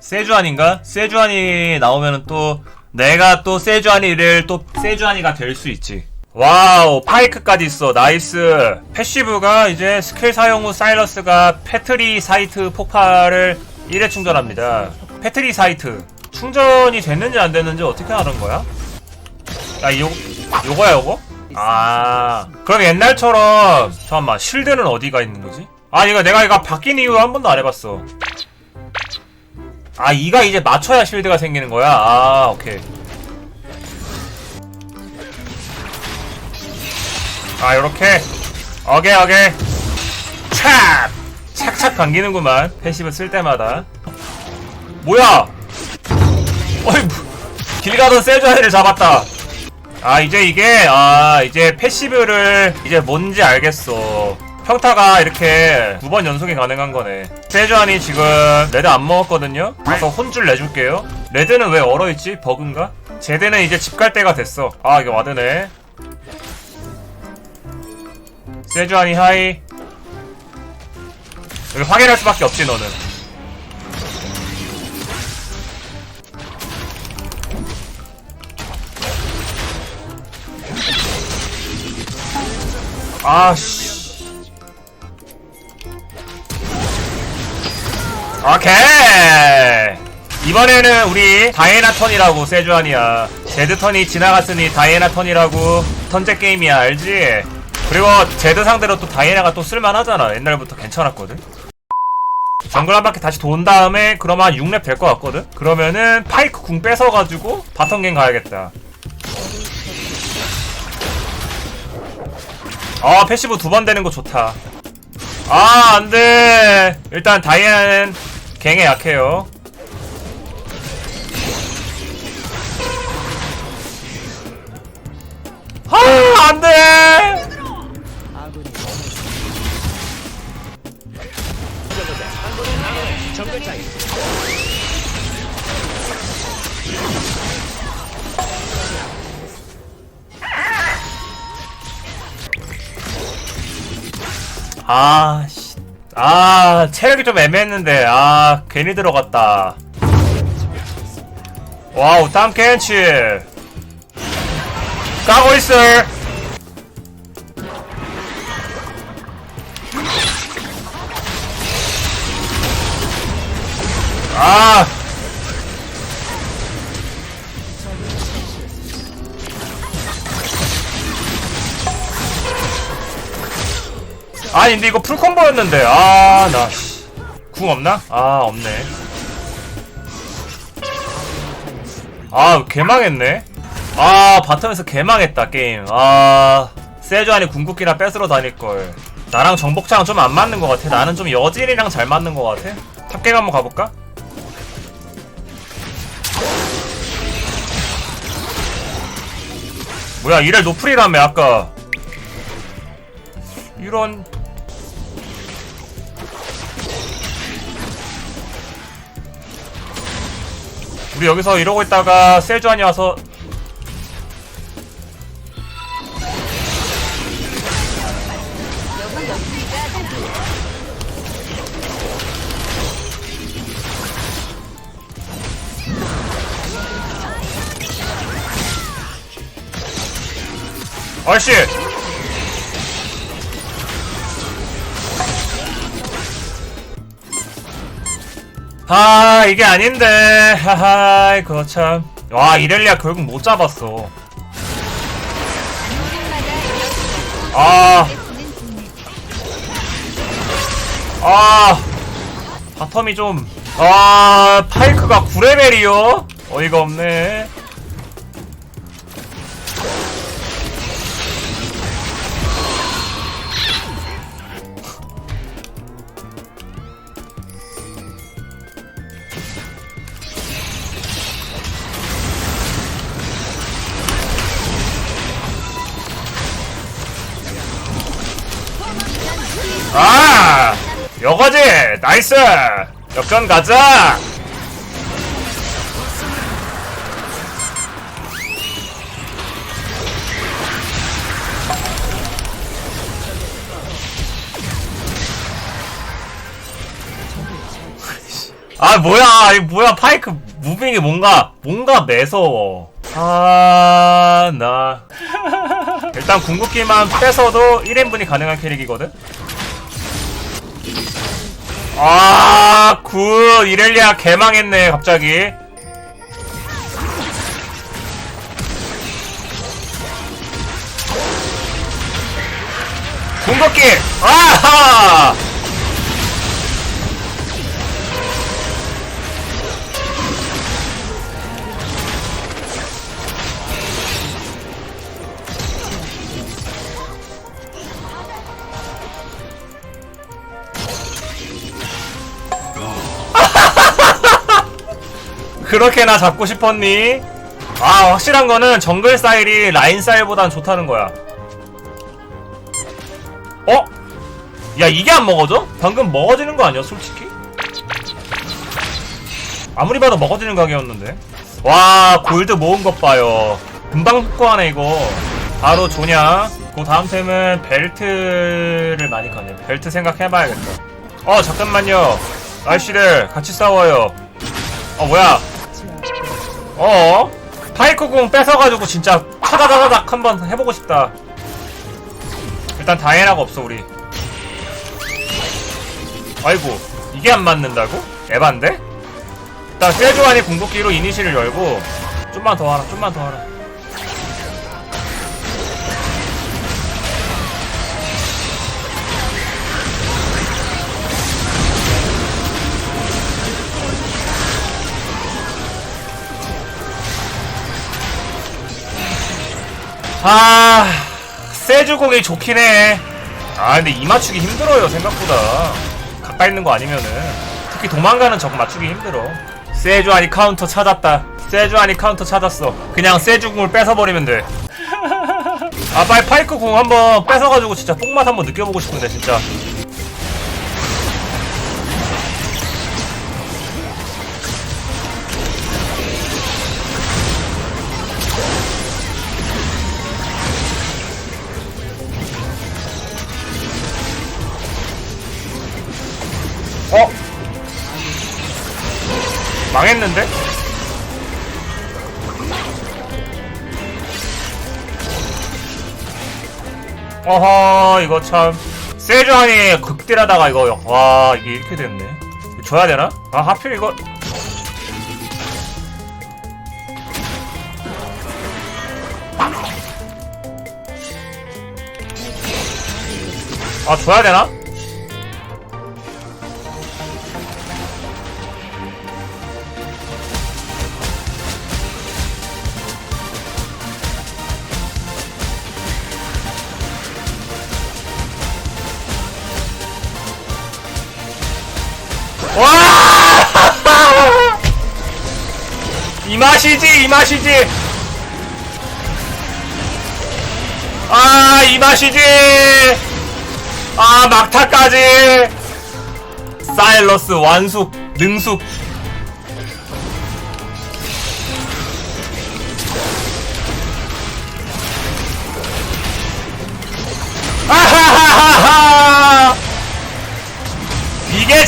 세주안인가? 세주안이 나오면은 또 내가 또 세주안이를 또 세주안이가 될 수 있지. 와우 파이크까지 있어 나이스 패시브가 이제 스킬 사용 후 사이러스가 패트리 사이트 폭발을 1회 충전합니다 패트리 사이트 충전이 됐는지 안 됐는지 어떻게 하는 거야? 야 요, 요거야 요거? 아 그럼 옛날처럼 잠깐만 실드는 어디가 있는 거지? 아 이거 내가 이거 바뀐 이유 한 번도 안 해봤어. 아 이가 이제 맞춰야 실드가 생기는 거야? 아 오케이. 아 요렇게. 어게 어게. 찹! 착착 감기는구만 패시브 쓸 때마다. 뭐야? 어이 뭐, 길 가던 세주아이를 잡았다. 아 이제 이게 아 이제 패시브를 이제 뭔지 알겠어 평타가 이렇게 두 번 연속이 가능한 거네. 세주안이 지금 레드 안 먹었거든요? 가서 혼줄 내줄게요. 레드는 왜 얼어있지? 버그인가? 제드는 이제 집 갈 때가 됐어. 아 이거 와드네. 세주안이 하이. 여기 확인할 수밖에 없지 너는. 아씨 오케이. 이번에는 우리 다이애나 턴이라고 세주안이야. 제드 턴이 지나갔으니 다이애나 턴이라고 턴제 게임이야 알지? 그리고 제드 상대로 또 다이애나가 또 쓸만하잖아. 옛날부터 괜찮았거든. 정글 한 바퀴 다시 돈 다음에 그러면 한 6렙 될 것 같거든? 그러면은 파이크 궁 뺏어가지고 바텀갱 가야겠다. 아 패시브 두 번 되는 거 좋다. 아 안돼. 일단 다이애나는 갱에 약해요. 아 안돼! 아, 씨. 아, 체력이 좀 애매했는데, 아, 괜히 들어갔다. 와우, 땀 캔치. 까고 있어. 아. 아니 근데 이거 풀콤보였는데. 아 나 궁 없나? 아 없네. 아 개망했네. 아 바텀에서 개망했다 게임. 아 세주안이 궁극기나 뺏으러 다닐걸. 나랑 정복창은 좀안 맞는 것 같아. 나는 좀 여진이랑 잘 맞는 것 같아. 탑갱 한번 가볼까? 뭐야 이래 노플이라며 아까. 이런 우리 여기서 이러고 있다가 세주안이 와서 아씨 아 이게 아닌데. 하하 그거 참와 이렐리아 결국 못 잡았어. 아. 아, 바텀이 좀, 아, 파이크가 9레벨이요? 어이가 없네. 아! 여거지! 나이스! 역전 가자! 아 뭐야 이 뭐야 파이크 무빙이 뭔가 뭔가 매서워 아나 일단 궁극기만 뺏어도 1인분이 가능한 캐릭이거든 아 굿. 이렐리아 개망했네 갑자기. 궁극기! 아하 그렇게나 잡고 싶었니? 아 확실한 거는 정글 사일이 라인 사일보단 좋다는 거야. 어? 야 이게 안 먹어져? 방금 먹어지는 거 아니야 솔직히? 아무리 봐도 먹어지는 가게였는데. 와 골드 모은 것 봐요. 금방復고하네 이거. 바로 조냐? 그 다음 템은 벨트를 많이 가네. 벨트 생각해봐야겠다. 어 잠깐만요. 아이씨들 같이 싸워요. 어 뭐야 어 파이크공 뺏어가지고 진짜 타다다다닥 한번 해보고 싶다 일단 다이애나가 없어 우리 아이고 이게 안 맞는다고? 에반데? 일단 세주안이 궁극기로 이니시를 열고 좀만 더 하라 좀만 더 하라 아 세주공이 좋긴 해. 아 근데 이 맞추기 힘들어요 생각보다. 가까이 있는 거 아니면은 특히 도망가는 적 맞추기 힘들어. 세주안이 카운터 찾았다. 세주안이 카운터 찾았어. 그냥 세주공을 뺏어버리면 돼. 아 빨리 파이크 공 한번 뺏어가지고 진짜 뽕맛 한번 느껴보고 싶은데 진짜. 망했는데? 어허 이거 참 세주한이 극딜하다가 이거 와 이게 이렇게 됐네 줘야 되나? 아 하필 이거 아 줘야 되나? 와! 이 맛이지, 이 맛이지. 아, 이 맛이지. 아, 막타까지. 사일러스 완숙, 능숙.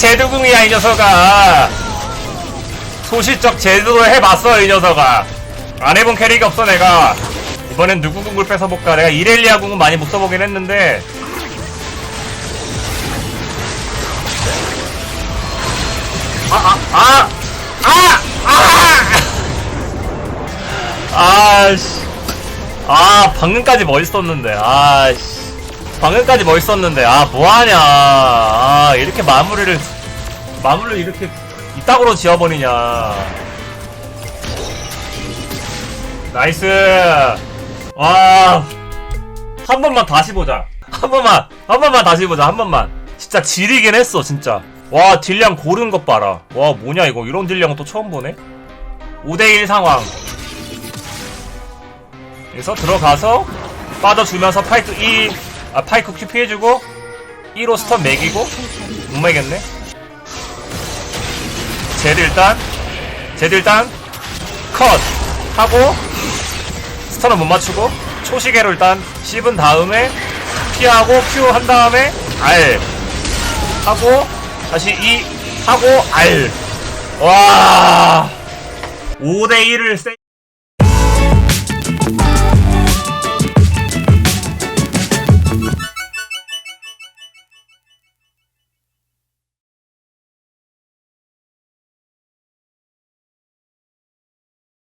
제드궁이야 이 녀석아. 소시적 제대로 해봤어 이 녀석아. 안 해본 캐릭이 없어 내가. 이번엔 누구 궁을 뺏어볼까? 내가 이렐리아 궁은 많이 못 써보긴 했는데. 아 아 아아아아아씨. 아 방금까지 멋있었는데. 아씨. 방금까지 멋있었는데. 아 뭐하냐. 아 이렇게 마무리를 마무리를 이렇게 이따구로 지어버리냐. 나이스. 와 한 번만 다시 보자. 한 번만 한 번만 다시 보자. 한 번만. 진짜 지리긴 했어 진짜. 와 딜량 고른 것 봐라. 와 뭐냐 이거. 이런 딜량은 또 처음 보네? 5대1 상황. 그래서 들어가서 빠져주면서 파이크 2아 파이크 큐 피해주고 1호 스턴 매기고 못 매겠네 제드 일단 제드 일단 컷 하고 스턴은 못 맞추고 초시계로 일단 씹은 다음에 피하고 큐한 다음에 알 하고 다시 2 하고 알 와. 5대1을 세